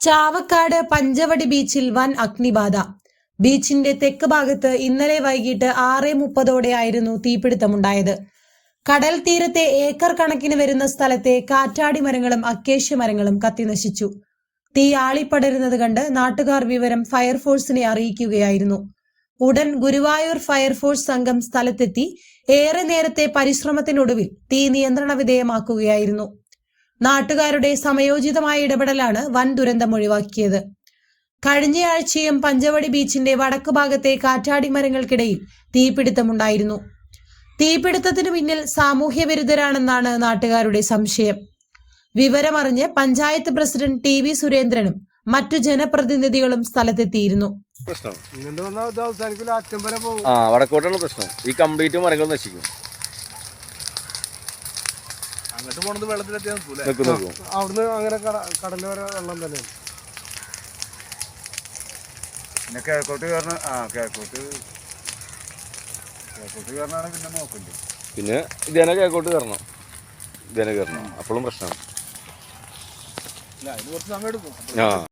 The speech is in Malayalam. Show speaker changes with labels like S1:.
S1: ചാവക്കാട് പഞ്ചവടി ബീച്ചിൽ വൻ അഗ്നിബാധ. ബീച്ചിന്റെ തെക്ക് ഭാഗത്ത് ഇന്നലെ വൈകിട്ട് ആറ് മുപ്പതോടെയായിരുന്നു തീപിടുത്തമുണ്ടായത്. കടൽ തീരത്തെ ഏക്കർ കണക്കിന് വരുന്ന സ്ഥലത്തെ കാറ്റാടി മരങ്ങളും അക്കേഷ്യ മരങ്ങളും കത്തിനശിച്ചു. തീ ആളിപ്പടരുന്നത് കണ്ട് നാട്ടുകാർ വിവരം ഫയർഫോഴ്സിനെ അറിയിക്കുകയായിരുന്നു. ഉടൻ ഗുരുവായൂർ ഫയർഫോഴ്സ് സംഘം സ്ഥലത്തെത്തി ഏറെ നേരത്തെ പരിശ്രമത്തിനൊടുവിൽ തീ നിയന്ത്രണ വിധേയമാക്കുകയായിരുന്നു. നാട്ടുകാരുടെ സമയോചിതമായ ഇടപെടലാണ് വൻ ദുരന്തം ഒഴിവാക്കിയത്. കഴിഞ്ഞയാഴ്ചയും പഞ്ചവടി ബീച്ചിന്റെ വടക്ക് ഭാഗത്തെ കാറ്റാടി മരങ്ങൾക്കിടയിൽ തീപിടുത്തമുണ്ടായിരുന്നു തീപിടുത്തത്തിന് പിന്നിൽ സാമൂഹ്യ വിരുദ്ധരാണെന്നാണ് നാട്ടുകാരുടെ സംശയം. വിവരമറിഞ്ഞ് പഞ്ചായത്ത് പ്രസിഡന്റ് ടി വി സുരേന്ദ്രനും മറ്റു ജനപ്രതിനിധികളും സ്ഥലത്തെത്തിയിരുന്നു.
S2: പ്രശ്നം. ആ വടക്കോട്ടാണ് പ്രശ്നം. ഈ കംപ്ലീറ്റ് മരങ്ങൾ നശിക്കും.
S3: അങ്ങോട്ട് പോണത് വെള്ളത്തിലെത്തിയാൽ നിൽക്കൂല
S2: നിൽക്കും നിൽക്കും
S4: അവിടുന്ന് അങ്ങനെ കട- വരെ വെള്ളം തന്നെ.
S3: പിന്നെ കിഴക്കോട്ട് കയറണ ആ കിഴക്കോട്ട് കിഴക്കോട്ട് കയറണാണ് പിന്നെ നോക്കണ്ടേ.
S2: പിന്നെ ഇതേനെ കേക്കോട്ട് കയറണം ഇതേനെ കയറണം അപ്പോഴും പ്രശ്നമാണ്.
S3: ഇല്ല അതിന് കുറച്ച് സമയം എടുക്കും.
S2: ആ.